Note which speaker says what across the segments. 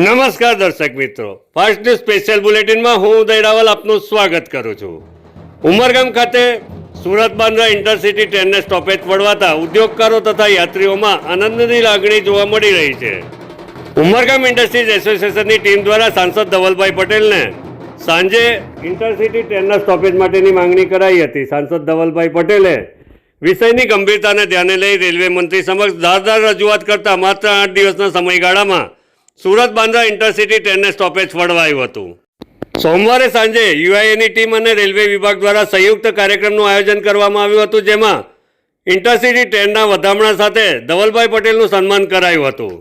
Speaker 1: નમસ્કાર દર્શક મિત્રો. ફાસ્ટ ન્યૂઝ સ્પેશિયલ બુલેટિનમાં હું ઉદય રાવલ આપનું સ્વાગત કરું છું. ઉમરગામ ખાતે સુરત બાંદ્રા ઇન્ટરસિટી ટ્રેનને સ્ટોપેજ પડવાતા ઉદ્યોગકારો તથા યાત્રીઓમાં આનંદની લાગણી જોવા મળી રહી છે. ઉમરગામ ઇન્ડસ્ટ્રીઝ એસોસિએશનની ટીમ દ્વારા સાંસદ ધવલભાઈ પટેલને સાંજે ઇન્ટરસિટી ટ્રેનના સ્ટોપેજ માટેની માંગણી કરાઈ હતી. સાંસદ ધવલભાઈ પટેલે વિષયની ગંભીરતાને ધ્યાને લઈ રેલવે મંત્રી સમક્ષ ધારદાર રજૂઆત કરતા માત્ર આઠ દિવસના સમયગાળામાં સુરત બાંદ્રા ઇન્ટરસિટી ટ્રેનને સ્ટોપેજ ફળવાયું હતું. સોમવારે સાંજે યુઆઈએની ટીમ અને રેલવે વિભાગ દ્વારા સંયુક્ત કાર્યક્રમનું આયોજન કરવામાં આવ્યું હતું, જેમાં ઇન્ટરસિટી ટ્રેનના વધામણા સાથે ધવલભાઈ પટેલનું સન્માન કરાયું હતું.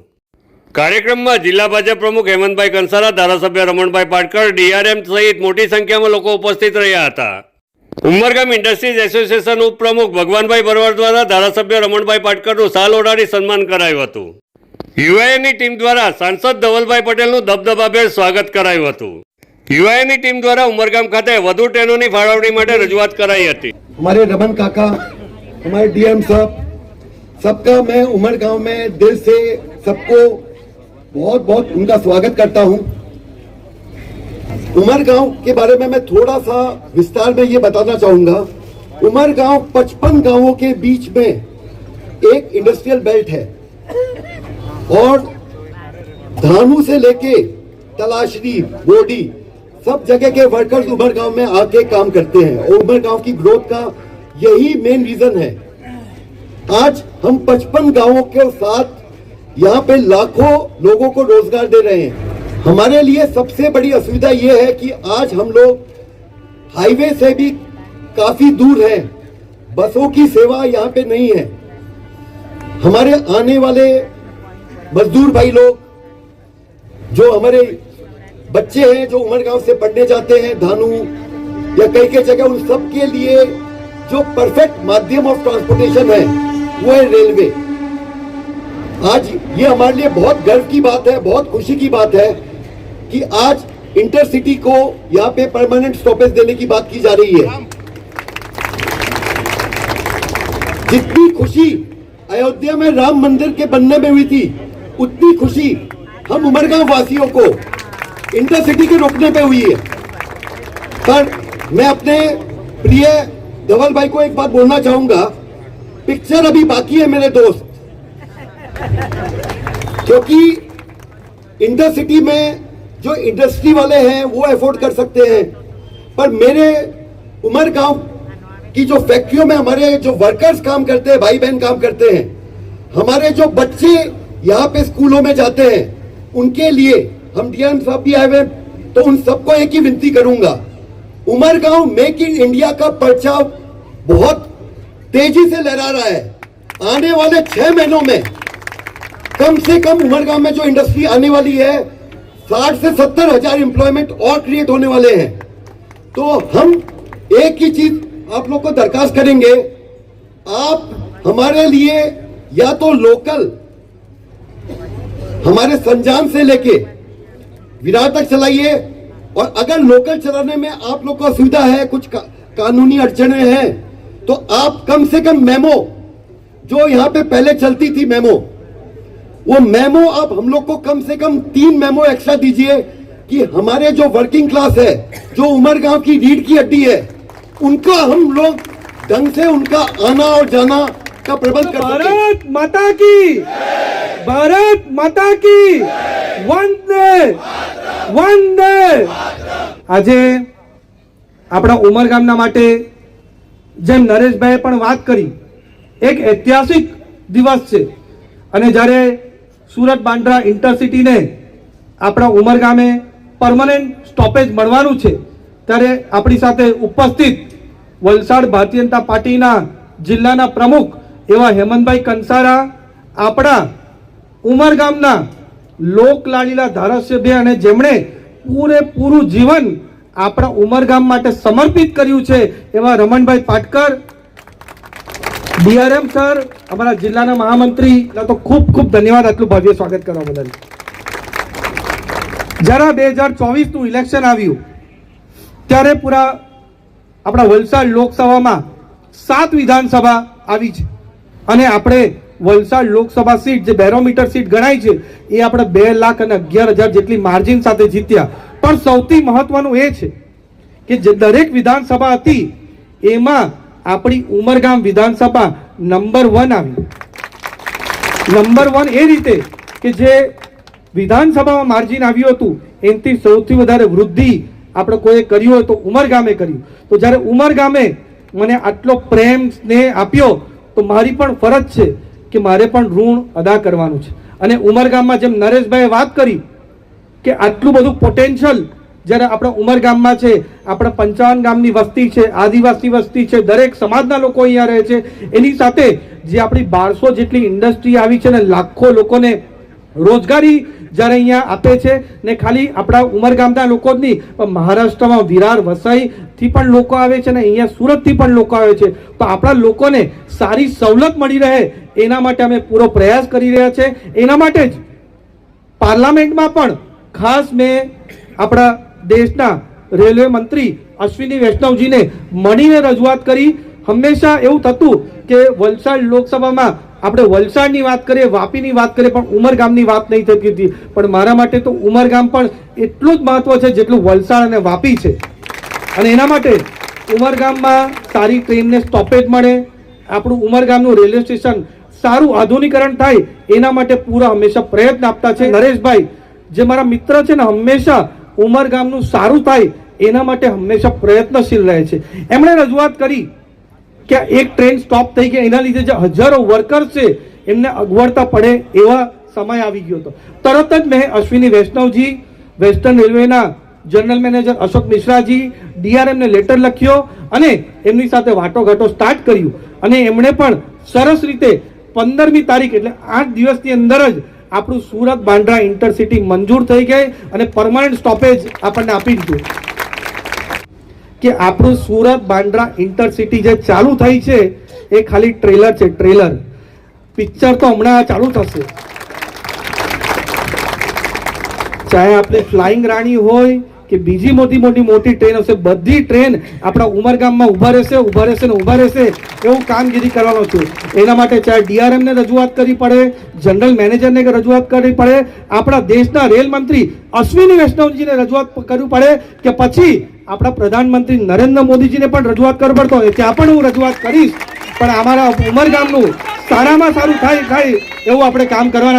Speaker 1: કાર્યક્રમમાં જિલ્લા ભાજપ પ્રમુખ હેમંતભાઈ કંસારા, ધારાસભ્ય રમણભાઈ પાટકર, ડીઆરએમ સહિત મોટી સંખ્યામાં લોકો ઉપસ્થિત રહ્યા હતા. ઉમરગામ ઇન્ડસ્ટ્રીઝ એસોસિએશન ઉપપ્રમુખ ભગવાનભાઈ ભરવાડ દ્વારા ધારાસભ્ય રમણભાઈ પાટકરનું સાલ ઓઢાડી સન્માન કરાયું હતું. યુઆઈએની ટીમ દ્વારા સાંસદ ધવલભાઈ પટેલનું દબદબાભેર સ્વાગત કરાયું હતું યુઆઈએની ટીમ દ્વારા ઉમરગામ ખાતે વધુ ટ્રેનોની ફાળવણી માટે રજૂઆત કરાઈ હતી
Speaker 2: हमारे रमन काका हमारे डीएम साहब सबका मैं उमर गांव में दिल से सबको बहुत बहुत उनका स्वागत करता हूं उमर गांव के बारे में मैं थोड़ा सा विस्तार में ये बताना चाहूंगा उमर गांव 55 गांवों के बीच में एक इंडस्ट्रियल बेल्ट है और धानु से लेके तलाशरी, बोडी, सब जगह के वर्कर्स उमर गाँव में आके काम करते हैं। और उमर गाँव की ग्रोथ का यही मेन रीजन है। आज हम 55 गाँवों के साथ यहाँ पे लाखों लोगों को रोज़गार दे रहे हैं। हमारे लिए सबसे बड़ी असुविधा ये है कि आज हम लोग हाईवे से भी काफ़ी दूर हैं। बसों की सेवा यहाँ पे नहीं है। हमारे आने वाले मजदूर भाई लोग, जो हमारे बच्चे हैं, जो उमर गाँव से पढ़ने जाते हैं, धानु या कई कई जगह, उन सब के लिए जो परफेक्ट माध्यम ऑफ़ ट्रांसपोर्टेशन है, वो है रेलवे आज ये हमारे लिए बहुत गर्व की बात है, बहुत खुशी की बात है कि आज इंटरसिटी को यहाँ पे परमानेंट स्टॉपेज देने की बात की जा रही है. जितनी खुशी अयोध्या में राम मंदिर के बनने में हुई थी उतनी खुशी हम उमरगांव वासियों को इंटरसिटी के रोकने पे हुई है। पर मैं अपने प्रिय धवल भाई को एक बात बोलना चाहूँगा। पिक्चर अभी बाकी है मेरे दोस्त। क्योंकि इंटरसिटी में जो इंडस्ट्री वाले हैं, वो अफोर्ड कर सकते हैं। पर मेरे उमर गाँव की जो फैक्ट्रियों में हमारे जो वर्कर्स काम करते हैं, भाई बहन काम करते हैं, हमारे जो बच्चे यहाँ पे स्कूलों में जाते हैं। उनके लिए हम डीएम साहब भी आए हुए तो उन सबको एक ही विनती करूँगा। उमर गाँव मेक इन इंडिया का पर्चा बहुत तेज़ी से लहरा रहा है। आने वाले छह महीनों में कम से कम उमरगांव में जो इंडस्ट्री आने वाली है, साठ से सत्तर हज़ार एम्प्लॉयमेंट और क्रिएट होने वाले हैं। तो हम एक ही चीज़ आप लोग को दरखास्त करेंगे। आप हमारे लिए या तो लोकल हमारे संजान से लेके विरार तक चलाइए। और अगर लोकल चलाने में आप लोग को असुविधा है कुछ का, कानूनी अड़चने हैं तो आप कम से कम मेमो जो यहाँ पे पहले चलती थी मेमो वो मेमो आप हम लोग को कम से कम तीन मेमो एक्स्ट्रा दीजिए कि हमारे जो वर्किंग क्लास है जो उमरगांव की रीढ़ की हड्डी है उनका हम लोग ढंग से उनका आना और जाना का प्रबंध कर
Speaker 3: भारत माता की। ભારત માતા કી. વંદે. વંદે. આજે આપણા ઉમરગામના માટે જેમ નરેશભાઈએ પણ વાત કરી, એક ઐતિહાસિક દિવસ છે. અને જ્યારે સુરત બાંદ્રા ઇન્ટરસિટીને આપણા ઉમરગામે પરમનન્ટ સ્ટોપેજ મળવાનું છે, ત્યારે આપણી સાથે ઉપસ્થિત વલસાડ ભારતીય જનતા પાર્ટીના જિલ્લાના પ્રમુખ એવા હેમંતભાઈ કંસારા, આપણા ઉમરગામના લોકલાડીલા ધારાસભ્ય અને જેમણે પૂરેપૂરું જીવન આપણા ઉમરગામ માટે સમર્પિત કર્યું છે, એવા રમણભાઈ પાટકર, ડીઆરએમ સર, અમારા જિલ્લાના મહામંત્રી તો ખૂબ ખૂબ ધન્યવાદ, આટલું ભવ્ય સ્વાગત કરવા બદલ. જ્યારે બે હજાર ચોવીસનું ઇલેક્શન આવ્યું, ત્યારે પૂરા આપણા વલસાડ લોકસભામાં સાત વિધાનસભા આવી છે. અને આપણે વલસાડ લોકસભા સીટ, જે બેરોમીટર સીટ ગણાય છે, એ આપણે બે લાખ અને અગિયાર હજાર જેટલી માર્જિન સાથે જીત્યા. પણ સૌથી મહત્વનું એ છે કે જે દરેક વિધાનસભા હતી, એમાં આપણી ઉમરગામ વિધાનસભા નંબર વન આવી. નંબર વન એ રીતે કે જે વિધાનસભામાં માર્જિન આવ્યું હતું, એનાથી સૌથી વધારે વૃદ્ધિ આપણે કોઈએ કર્યું હોય તો ઉમરગામે કર્યું. તો જ્યારે ઉમરગામે મને આટલો પ્રેમ, સ્નેહ આપ્યો, તો મારી પણ ફરજ છે કે મારે પણ ઋણ અદા કરવાનું છે. અને ઉમરગામમાં જેમ નરેશભાઈએ વાત કરી કે આટલું બધું પોટેન્શિયલ જ્યારે આપણા ઉમરગામમાં છે, આપણા પંચાવન ગામની વસ્તી છે, આદિવાસી વસ્તી છે, દરેક સમાજના લોકો અહીંયા રહે છે, એની સાથે જે આપણી બારસો જેટલી ઇન્ડસ્ટ્રી આવી છે ને લાખો લોકોને રોજગારી જ્યારે અહીંયા આપે છે ને ખાલી આપણા ઉમરગામના લોકો જ નહીં, પણ મહારાષ્ટ્રમાં વિરાર, વસાઈથી પણ લોકો આવે છે ને અહીંયા સુરતથી પણ લોકો આવે છે. તો આપણા લોકોને સારી સવલત મળી રહે એના માટે અમે પૂરો પ્રયાસ કરી રહ્યા છે. એના માટે જ પાર્લામેન્ટમાં પણ ખાસ મેં આપણા દેશના રેલવે મંત્રી અશ્વિની વૈષ્ણવજીને મળીને રજૂઆત કરી. હંમેશા એવું થતું કે વલસાડ લોકસભામાં આપણે વલસાડની વાત કરીએ, વાપીની વાત કરીએ, પણ ઉમરગામની વાત નહીં થતી હતી. પણ મારા માટે તો ઉમરગામ પણ એટલું જ મહત્વ છે જેટલું વલસાડ અને વાપી છે. અને એના માટે ઉમરગામમાં સારી ટ્રેનને સ્ટોપેજ મળે, આપણું ઉમરગામનું રેલવે સ્ટેશન સારું આધુનિકરણ થાય, એના માટે પૂરા હંમેશા પ્રયત્ન આપતા છે. નરેશભાઈ, જે મારા મિત્ર છે ને, હંમેશા ઉમરગામનું સારું થાય, એના માટે હંમેશા પ્રયત્નશીલ રહે છે. એમણે રજૂઆત કરી કે એક ટ્રેન સ્ટોપ થઈ ગઈ એના લીધે જે હજારો વર્કર્સ છે, એમને અગવડતા પડે એવા સમય આવી ગયો હતો. તરત જ મેં અશ્વિની વૈષ્ણવજી વેસ્ટર્ન રેલવેના જનરલ મેનેજર અશોક મિશ્રાજી ડીઆરએમને લેટર લખ્યો અને એમની સાથે વાટોઘાટો સ્ટાર્ટ કર્યું. અને એમણે પણ સરસ રીતે પંદરમી તારીખ એટલે આઠ દિવસની અંદર જ આપણું સુરત બાંદ્રા ઇન્ટરસિટી મંજૂર થઈ ગઈ અને પરમાનન્ટ સ્ટોપેજ આપણને આપી દીધું. કે આપણું સુરત બાંદ્રા ઇન્ટરસિટી જે ચાલુ થઈ છે, એ ખાલી ટ્રેલર છે, ટ્રેલર. પિક્ચર તો હમણાં ચાલુ થશે. ચાહે આપણે ફ્લાઇંગ રાણી હોય કે બીજી મોટી મોટી મોટી ટ્રેન હશે. બધી ટ્રેન આપણા ઉમરગામમાં ઊભા રહેશે ઊભા રહેશે ને ઊભા રહેશે એવું કામગીરી કરવાનો છું. એના માટે ચાહે ડીઆરએમને રજૂઆત કરવી પડે જનરલ મેનેજરને રજૂઆત કરવી પડે, આપણા દેશના રેલ મંત્રી અશ્વિની વૈષ્ણવજીને રજૂઆત કરવી પડે કે પછી આપણા પ્રધાનમંત્રી નરેન્દ્ર મોદીજીને પણ રજૂઆત કરવી પડતો હોય. ત્યાં પણ હું રજૂઆત કરીશ. પણ અમારા ઉમરગામનું સારામાં સારું થાય થાય એવું આપણે કામ કરવાના